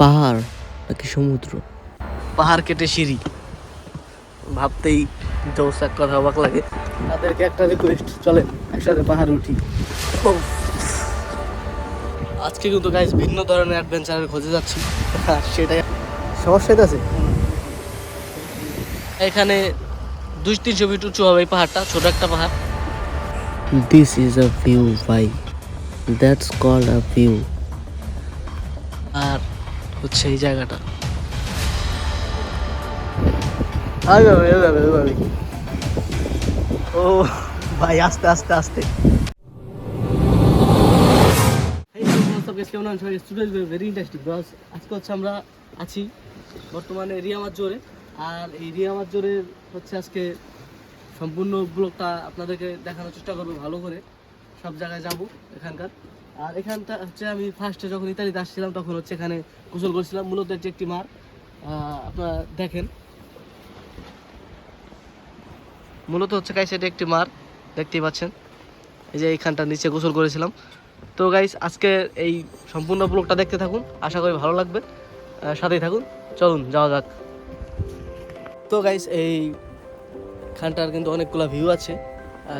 পাহাড় নাকি সমুদ্র? পাহাড় কেটে সিঁড়ি। ভাবতেই জোস এক কথা অবাক লাগে। তাদেরকে একটা রিকোয়েস্ট চলে একসাথে পাহাড় উঠি। আজকে কিন্তু গাইজ ভিন্ন ধরনের অ্যাডভেঞ্চারের খোঁজে যাচ্ছি। আর সেটাই সমস্যা আছে এখানে দুই তিনশো ফিট উঁচু হবে এই পাহাড়টা ছোট একটা পাহাড়। দিস ইজ আ ভিউ ভাই। দ্যাটস কল্ড আ ভিউ আর হচ্ছে এই জায়গাটা। এইভাবে, এইভাবে, এইভাবে। ও ভাই আস্তে আস্তে আস্তে। কেমন আছেন স্টুডেন্ট ভেরি ইন্টারেস্টিং বিকজ আজকে হচ্ছে আমরা আছি বর্তমানে রিয়ামার জোরে আর এই রিয়ামার জোরের হচ্ছে আজকে সম্পূর্ণ ব্লগটা আপনাদেরকে দেখানোর চেষ্টা করব ভালো করে। সব জায়গায় যাব এখানকার। আর এখানটা হচ্ছে আমি ফার্স্টে যখন ইতালিতে আসছিলাম, তখন হচ্ছে এখানে গোসল করছিলাম। মূলত এটি একটি মার আপনারা দেখেন। মূলত হচ্ছে গাইস এটি একটি মার দেখতেই পাচ্ছেন। এই যে এইখানটা নিচে গোসল করেছিলাম। তো গাইস আজকে এই সম্পূর্ণ ব্লগটা দেখতে থাকুন। আশা করি ভালো লাগবে। সাথেই থাকুন। চলুন, যাওয়া যাক। তো গাইস এই খানটার কিন্তু অনেকগুলো ভিউ আছে।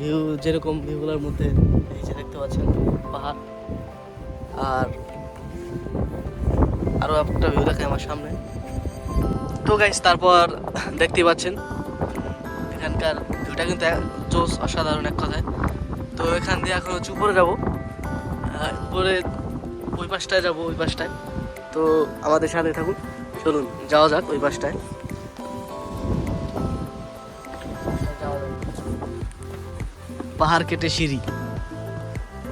ভিউ যেরকম ভিউগুলোর মধ্যে এই যে দেখতে পাচ্ছেন, পাহাড়। আর আরও একটা ভিউ দেখায় আমার সামনে। তো গাইস তারপর দেখতেই পাচ্ছেন, এখানকার ভিউটা কিন্তু জোস অসাধারণ এক কথায়। তো এখান দিয়ে এখন হচ্ছে উপরে যাব। উপরে ওই পাশটায় যাব, ওই পাশটায়। তো আমাদের সাথে থাকুন, চলুন, যাওয়া যাক ওই পাশটায়। পাহাড় কেটে সিঁড়ি।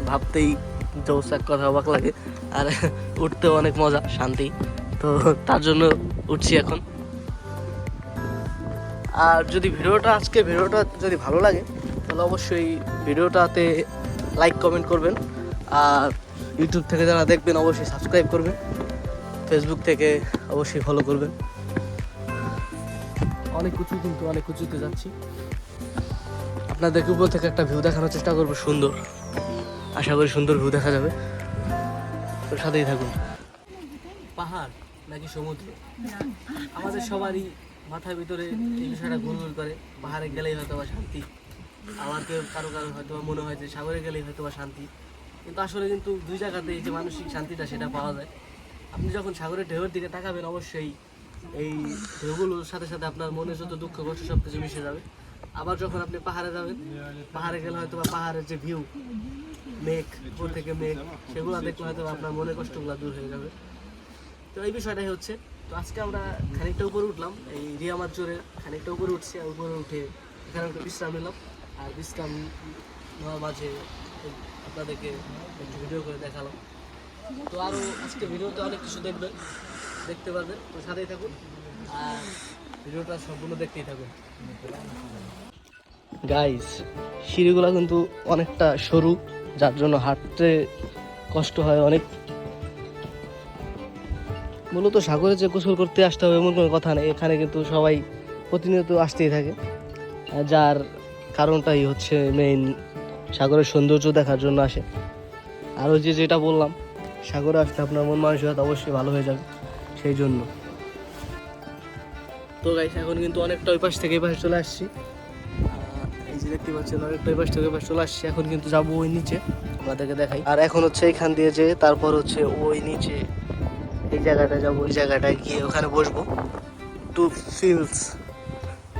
ভাবতেই জোস এক কথা অবাক লাগে। আর উঠতেও অনেক মজা, শান্তি। তো তার জন্য উঠছি এখন। আর যদি ভিডিওটা আজকে, ভিডিওটা যদি ভালো লাগে, তাহলে অবশ্যই ভিডিওটাতে লাইক কমেন্ট করবেন। আর ইউটিউব থেকে যারা দেখবেন, অবশ্যই সাবস্ক্রাইব করবেন। ফেসবুক থেকে অবশ্যই ফলো করবেন। অনেক উঁচু কিন্তু অনেক উঁচুতে যাচ্ছি। আপনাদেরকে উপর থেকে একটা ভিউ দেখানোর চেষ্টা করব, সুন্দর। আশা করি সুন্দর ভিউ দেখা যাবে। তো সাথেই থাকুন। পাহাড় নাকি সমুদ্র? আমাদের সবারই মাথার ভিতরে এই বিষয়টা ঘুরঘুর করে। পাহাড়ে গেলেই হয়তো বা শান্তি। আমার কেউ কারও কারও হয়তো মনে হয় যে সাগরে গেলেই হয়তো বা শান্তি। কিন্তু আসলে কিন্তু দুই জায়গাতে যে মানসিক শান্তিটা সেটা পাওয়া যায়। আপনি যখন সাগরের ঢেউয়ের দিকে তাকাবেন, অবশ্যই এই ঢেউগুলোর সাথে সাথে আপনার মনে যত দুঃখ কষ্ট সব কিছু মিশে যাবে। আবার যখন আপনি পাহাড়ে যাবেন, পাহাড়ে গেলে হয়তো বা পাহাড়ের যে ভিউ মেঘ উপর থেকে মেঘ, সেগুলো দেখলে হয়তো আপনার মনের কষ্টগুলো দূর হয়ে যাবে। তো এই বিষয়টাই হচ্ছে। তো আজকে আমরা খানিকটা উপরে উঠলাম, এই রিয়ামার জোরে খানিকটা উপরে উঠছি আর উপরে উঠে এখানে একটা বিশ্রাম নিলাম। আর বিশ্রাম নেওয়ার মাঝে আপনাদেরকে একটু ভিডিও করে দেখালাম। তো আরও আজকে ভিডিওতে অনেক কিছু দেখবেন দেখতে পারবেন। তো সাথেই থাকুন। আর ভিডিওটা সম্পূর্ণ দেখতেই থাকুন। গাইস সিঁড়িগুলো কিন্তু অনেকটা সরু, যার জন্য হাঁটতে কষ্ট হয় অনেক। মূলত সাগরে যে গোসল করতে আসতে হবে এমন কোনো কথা নেই, এখানে কিন্তু সবাই প্রতিনিয়ত আসতেই থাকে। যার কারণটাই হচ্ছে মেইন সাগরের সৌন্দর্য দেখার জন্য আসে। আর ওই যে যেটা বললাম, সাগরে আসলে আপনার মন মানসিকতা অবশ্যই ভালো হয়ে যাবে, সেই জন্য। তো গাইস এখন কিন্তু অনেকটা ওই পাশ থেকে এই পাশে চলে আসছি। এই যে দেখতে পাচ্ছেন, অনেকটা ওই পাশ থেকে পাশে চলে আসছি। এখন কিন্তু যাব ওই নিচে, আপনাদেরকে দেখাই। আর এখন হচ্ছে এখান দিয়ে যে, তারপর হচ্ছে ওই নিচে, এই জায়গাটা যাব ওই জায়গাটায় গিয়ে ওখানে বসবো। টু ফিলস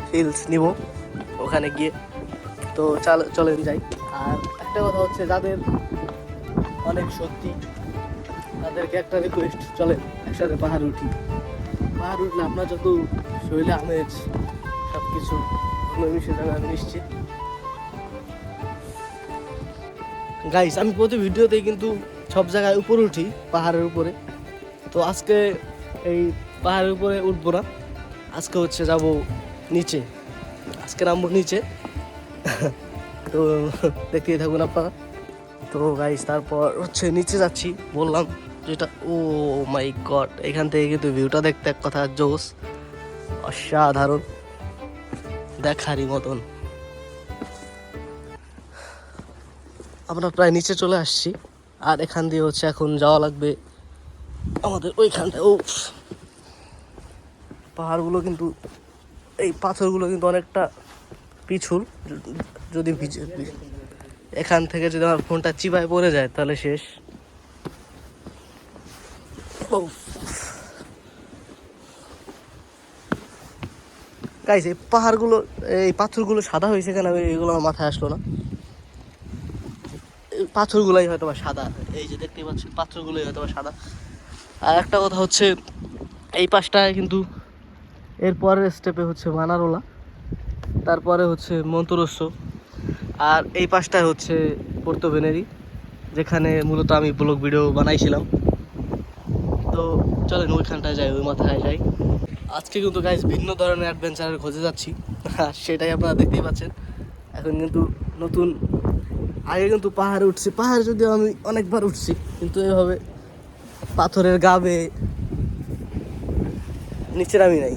ফিলস নিব, ওখানে গিয়ে। তো চাল, চলেন যাই। আর একটা কথা হচ্ছে, যাদের অনেক সত্যি তাদেরকে একটা রিকোয়েস্ট চলেন, একসাথে পাহাড় উঠি। পাহাড় উঠলে আপনার যত শরীরে আমেজ সব কিছু নিশ্চিত গাইস আমি প্রতি ভিডিওতেই কিন্তু সব জায়গায় উপরে উঠি, পাহাড়ের উপরে। তো আজকে এই পাহাড়ের উপরে উঠবো না। আজকে হচ্ছে যাব নিচে। আজকে নামবো নিচে। তো দেখতেই থাকুন আপনারা। তো গাইস তারপর হচ্ছে নিচে যাচ্ছি, বললাম যেটা ও মাই গড এখান থেকে কিন্তু ভিউটা দেখতে এক কথা জোস। অসাধারণ দেখারই মতন। আমরা প্রায় নিচে চলে আসছি, আর এখান দিয়ে হচ্ছে এখন যাওয়া লাগবে আমাদের ওইখানটায় ও পাহাড়গুলো কিন্তু, এই পাথরগুলো কিন্তু অনেকটা পিছুল, যদি এখান থেকে যদি আমার ফোনটা চিপায় পড়ে যায় তাহলে শেষ। গাইছে এই পাহাড়গুলো, এই পাথরগুলো সাদা হয়েছে কেন? এগুলো আমার মাথায় আসলো না। পাথরগুলোই হয়তো বা সাদা। এই যে দেখতে পাচ্ছি পাথরগুলোই হয়তো বা সাদা। আর একটা কথা হচ্ছে, এই পাশটায় কিন্তু এর পরের স্টেপে হচ্ছে মানারোলা, তারপরে হচ্ছে মন্তরস্য আর এই পাশটায় হচ্ছে পর্তবেনেরি যেখানে মূলত আমি ব্লগ ভিডিও বানাইছিলাম। তো চলেন ওইখানটায় যাই, ওই মাথায় যাই। আজকে কিন্তু গাইজ ভিন্ন ধরনের অ্যাডভেঞ্চারের খোঁজে যাচ্ছি। সেটাই আপনারা দেখতেই পাচ্ছেন। এখন কিন্তু নতুন, আগে কিন্তু পাহাড়ে উঠছি, পাহাড়ে যদিও আমি অনেকবার উঠছি, কিন্তু এভাবে পাথরের গাবে নিচে নামি নাই।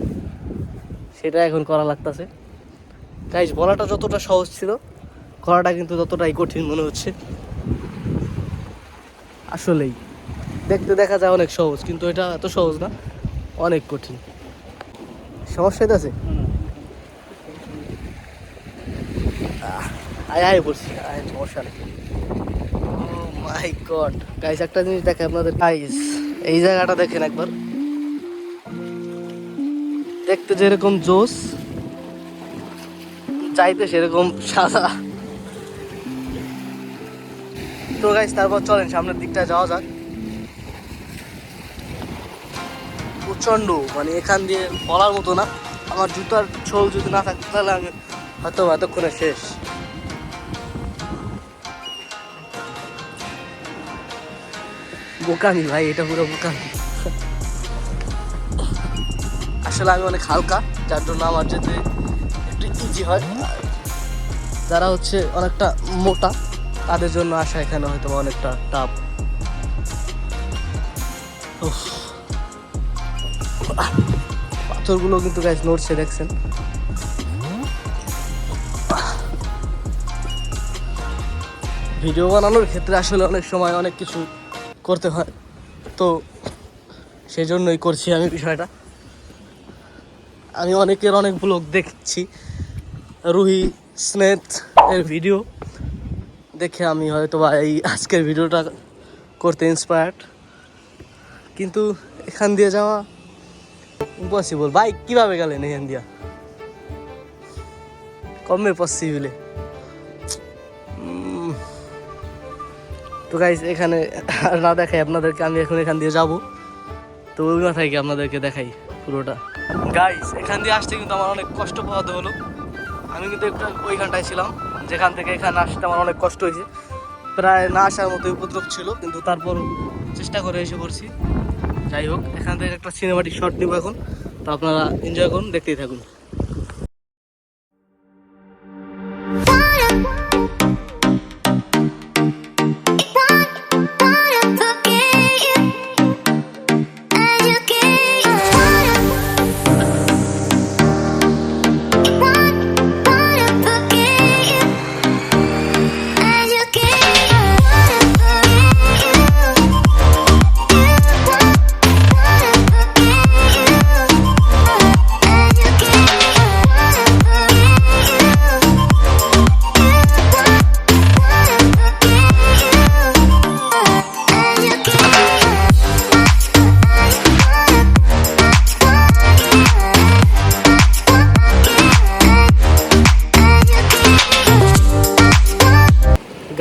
সেটা এখন করা লাগতেছে। গাইজ বলাটা যতটা সহজ ছিল, করাটা কিন্তু ততটাই কঠিন মনে হচ্ছে। আসলেই। দেখতে দেখা যায় অনেক সহজ, কিন্তু এটা এত সহজ না, অনেক কঠিন। সমস্যা আছে? আয় আয় পড়ছি আয়, সমস্যা নেই। মাই গড গাইস একটা জিনিস দেখে আপনাদের। গাইস এই জায়গাটা দেখেন একবার। দেখতে যেরকম জোস চাইতে সেরকম সাদা। তো গাইস তারপর চলেন, সামনের দিকটা যাওয়া যাক। প্রচণ্ড মানে এখান দিয়ে বলার মতো না। আমার জুতার ছোল যদি না থাকতো তাহলে আমি হয়তো এতক্ষণে শেষ। বোকামি ভাই, এটা পুরো বোকামি। আসলে আমি অনেক হালকা, যার জন্য আমার যেতে একটু ইজি হয়। যারা হচ্ছে অনেকটা মোটা, তাদের জন্য আসা এখানে হয়তো অনেকটা টাফ পাথরগুলো কিন্তু গাছ নড়ছে, দেখছেন? ভিডিও বানানোর ক্ষেত্রে আসলে অনেক সময় অনেক কিছু করতে হয়। তো সেই জন্যই করছি আমি বিষয়টা। আমি অনেকের অনেক ব্লগ দেখছি। রুহি স্নেথ এর ভিডিও দেখে আমি হয়তো বা এই আজকের ভিডিওটা করতে ইন্সপায়ার্ড কিন্তু এখান দিয়ে যাওয়া ইম্পসিবল বাইক কীভাবে গেলেন এখান দিয়া? কমে পসিবলে তো গাইজ এখানে না দেখাই আপনাদেরকে, আমি এখন এখান দিয়ে যাব। তো ওই মাথায় গিয়ে আপনাদেরকে দেখাই পুরোটা। গাইজ এখান দিয়ে আসতে কিন্তু আমার অনেক কষ্ট পোহাতে হলো। আমি কিন্তু একটা ওইখানটায় ছিলাম, যেখান থেকে এখানে আসতে আমার অনেক কষ্ট হয়েছে। প্রায় না আসার মতো উপদ্রব ছিল, কিন্তু তারপর চেষ্টা করে এসে পড়ছি। যাই হোক, এখান থেকে একটা সিনেমাটিক শট নিব এখন। তো আপনারা এনজয় করুন, দেখতেই থাকুন।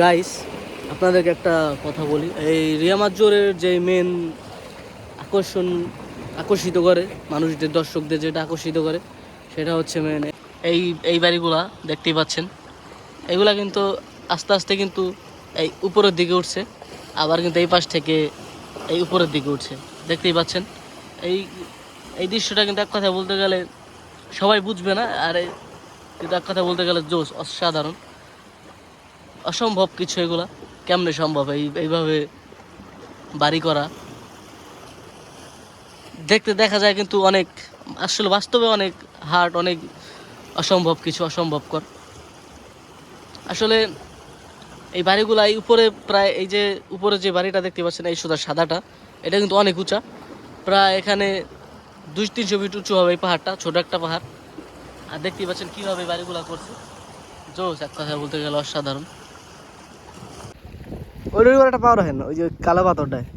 গাইস আপনাদেরকে একটা কথা বলি। এই রিয়ামাজ্জোরের যে মেন আকর্ষণ, আকর্ষিত করে, মানুষদের, দর্শকদের যেটা আকর্ষিত করে, সেটা হচ্ছে মেন এই এই বাড়িগুলা দেখতেই পাচ্ছেন। এগুলা কিন্তু আস্তে আস্তে কিন্তু এই উপরের দিকে উঠছে, আবার কিন্তু এই পাশ থেকে এই উপরের দিকে উঠছে। দেখতেই পাচ্ছেন? এই এই দৃশ্যটা কিন্তু এক কথা বলতে গেলে সবাই বুঝবে না, আর কিন্তু এক কথা বলতে গেলে জোশ, অসাধারণ। অসম্ভব কিছু এগুলা। কেমনে সম্ভব এই এইভাবে বাড়ি করা? দেখতে দেখা যায় কিন্তু অনেক, আসলে বাস্তবে অনেক হার্ড, অনেক অসম্ভব কিছু অসম্ভবকর। আসলে এই বাড়িগুলা এই উপরে প্রায় এই যে উপরে যে বাড়িটা দেখতে পাচ্ছেন, এই সুদা সাদাটা, এটা কিন্তু অনেক উঁচা। প্রায় এখানে দুই তিনশো ফিট উঁচু হবে এই পাহাড়টা, ছোট একটা পাহাড়। আর দেখতেই পাচ্ছেন কীভাবে বাড়িগুলো করছে। জোস, এক কথা বলতে গেলে অসাধারণ। ওইটার উপর একটা পাওয়ার হয় না ওই যে কালো পাথরটায়।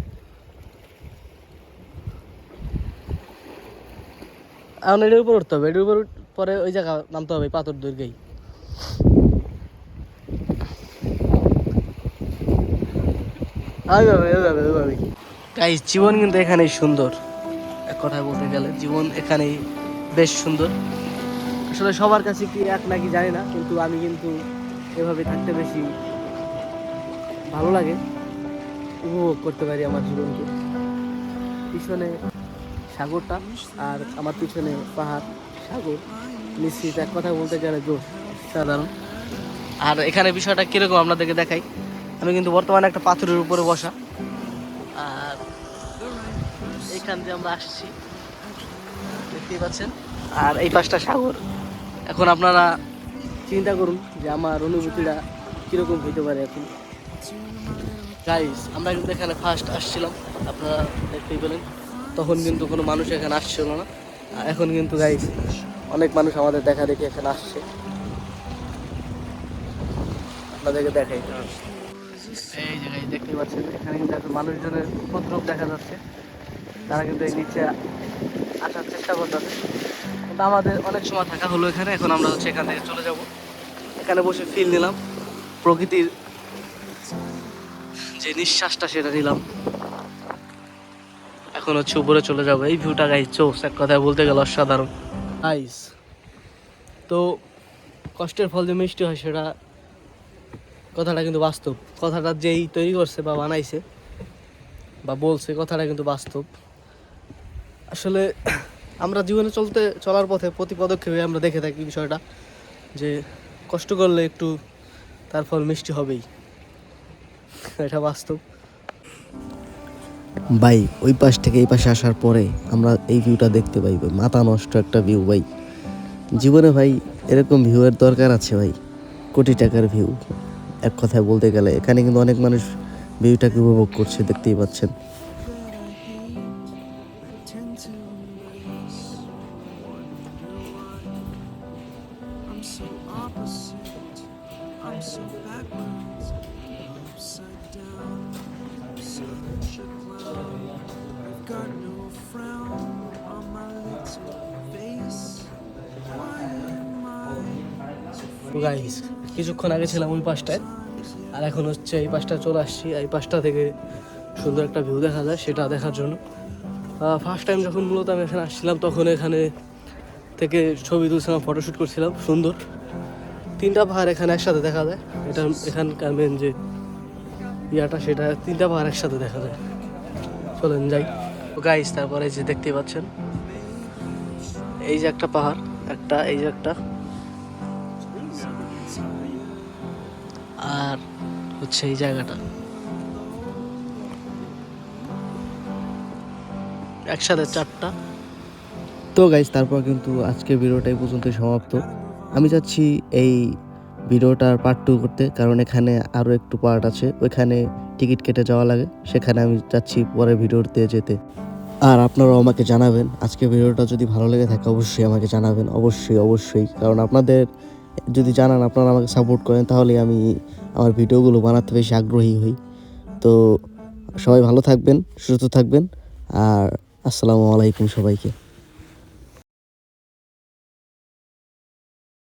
এখন এটার উপর উঠতে হবে এটার উপর পরে ওই জায়গা নামতে হবে পাথর দৈর্ঘ্যেই ওইভাবে ওইভাবে ওইভাবে গাইস জীবন কিন্তু এখানেই সুন্দর। এক কথায় বলতে গেলে জীবন এখানেই বেশ সুন্দর। আসলে সবার কাছে কি এক নাকি জানি না কিন্তু আমি কিন্তু এভাবে থাকতে বেশি ভালো লাগে। উপভোগ করতে পারি আমার জীবনকে। পিছনে সাগরটা আর আমার পিছনে পাহাড়, সাগর। নিশ্চিত এক কথা বলতে গেলে জোর সাধারণ। আর এখানে বিষয়টা কীরকম আপনাদেরকে দেখাই? আমি কিন্তু বর্তমানে একটা পাথরের উপরে বসা। আর এইখান দিয়ে আমরা আসছি। দেখতেই পাচ্ছেন? আর এই পাশটা সাগর। এখন আপনারা চিন্তা করুন যে আমার অনুভূতিটা কীরকম হইতে পারে এখন। গাইস আমরা কিন্তু এখানে ফার্স্ট আসছিলাম। আপনারা দেখতেই পেলেন। তখন কিন্তু কোনো মানুষ এখানে আসছিল না। এখন কিন্তু গাইস অনেক মানুষ আমাদের দেখা দেখি এখানে আসছে। আপনাদেরকে দেখাই। এই যে দেখতেই পাচ্ছেন, এখানে কিন্তু এখন মানুষজনের উপদ্রব দেখা যাচ্ছে। তারা কিন্তু এই নিচে আসার চেষ্টা করতেছে। কিন্তু আমাদের অনেক সময় থাকা হলো এখানে। এখন আমরা হচ্ছে এখান থেকে চলে যাব। এখানে বসে ফিল নিলাম প্রকৃতির যে নিঃশ্বাসটা সেটা নিলাম। এখন হচ্ছে উপরে চলে যাব। এই ভিউটা গাইস চোস এক কথায় বলতে গেল অসাধারণ। আইস তো কষ্টের ফল যে মিষ্টি হয় সেটা কথাটা কিন্তু বাস্তব। কথাটা যেই তৈরি করছে বা বানাইছে বা বলছে, কথাটা কিন্তু বাস্তব। আসলে আমরা জীবনে চলতে, চলার পথে প্রতি পদক্ষেপে আমরা দেখে থাকি বিষয়টা যে কষ্ট করলে একটু তার ফল মিষ্টি হবেই। এটা বাস্তব। ভাই, ওই পাশ থেকে এই পাশে আসার পরে আমরা এই ভিউটা দেখতে পাই মাথা নষ্ট একটা ভিউ ভাই। জীবনে, ভাই, এরকম ভিউয়ের দরকার আছে, ভাই। কোটি টাকার ভিউ এক কথায় বলতে গেলে, এখানে কিন্তু অনেক মানুষ ভিউটাকে উপভোগ করছে, দেখতেই পাচ্ছেন। গাইস কিছুক্ষণ আগে ছিলাম ওই পাশটায়, আর এখন হচ্ছে এই পাশটা চলে আসছি এই পাশটা থেকে সুন্দর একটা ভিউ দেখা যায়, সেটা দেখার জন্য। ফার্স্ট টাইম যখন মূলত আমি এখানে আসছিলাম, তখন এখানে থেকে ছবি তুলছিলাম ফটোশ্যুট করছিলাম, সুন্দর। তিনটা পাহাড় এখানে একসাথে দেখা যায়। এটা এখানকার মেন যে ইয়াটা, সেটা তিনটা পাহাড় একসাথে দেখা যায়। চলেন যাই। গাইস তারপরে যে দেখতে পাচ্ছেন এই যে একটা পাহাড়, একটা, এই যে একটা। আর হচ্ছে এই জায়গাটা। একসাথে চারটা। তো গাইজ তারপর কিন্তু আজকে ভিডিওটা এই পর্যন্ত সমাপ্ত। আমি চাচ্ছি এই ভিডিওটার পার্ট টু করতে, কারণ এখানে আরও একটু পার্ট আছে। ওইখানে টিকিট কেটে যাওয়া লাগে, সেখানে আমি চাচ্ছি পরে ভিডিওতে যেতে। আর আপনারাও আমাকে জানাবেন। আজকে ভিডিওটা যদি ভালো লেগে থাকে, অবশ্যই আমাকে জানাবেন। অবশ্যই অবশ্যই। কারণ আপনাদের যদি জানান, আপনারা আমাকে সাপোর্ট করেন তাহলে আমি আমার ভিডিওগুলো বানাতে বেশি আগ্রহী হই। তো সবাই ভালো থাকবেন, সুস্থ থাকবেন। আর আসসালামু আলাইকুম সবাইকে।